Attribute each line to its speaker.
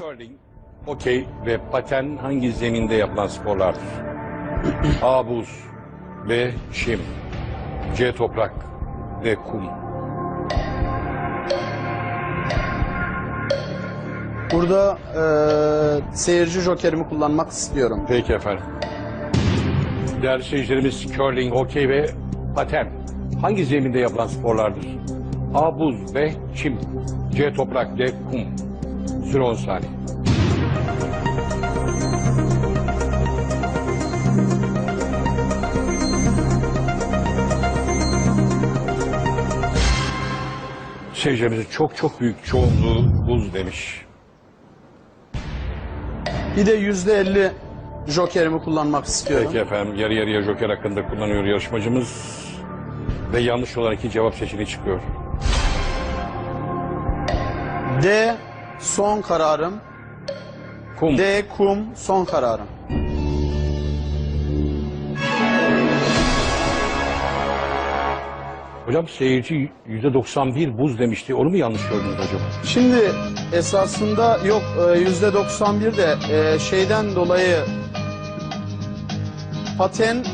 Speaker 1: curling, okey ve paten hangi zeminde yapılan sporlardır? A. Buz B. Çim C. Toprak D. Kum
Speaker 2: Burada eee, seyirci jokerimi kullanmak istiyorum.
Speaker 1: Peki efendim. Değerli seyircilerimiz curling, okey ve paten hangi zeminde yapılan sporlardır? A. Buz B. Çim C. Toprak D. Kum Süre 10 saniye. Seyircilerimizin çok çok büyük çoğunluğu buz demiş.
Speaker 2: Bir de yüzde elli jokerimi kullanmak istiyorum.
Speaker 1: Peki efendim yarı yarıya joker hakkında kullanıyor yarışmacımız. Ve yanlış olan iki cevap seçeneği çıkıyor.
Speaker 2: D son kararım.
Speaker 1: Kum.
Speaker 2: D kum son kararım.
Speaker 1: Hocam seyirci %91 buz demişti. Onu mu yanlış gördünüz acaba?
Speaker 2: Şimdi esasında yok e, yüzde 91 de e, şeyden dolayı paten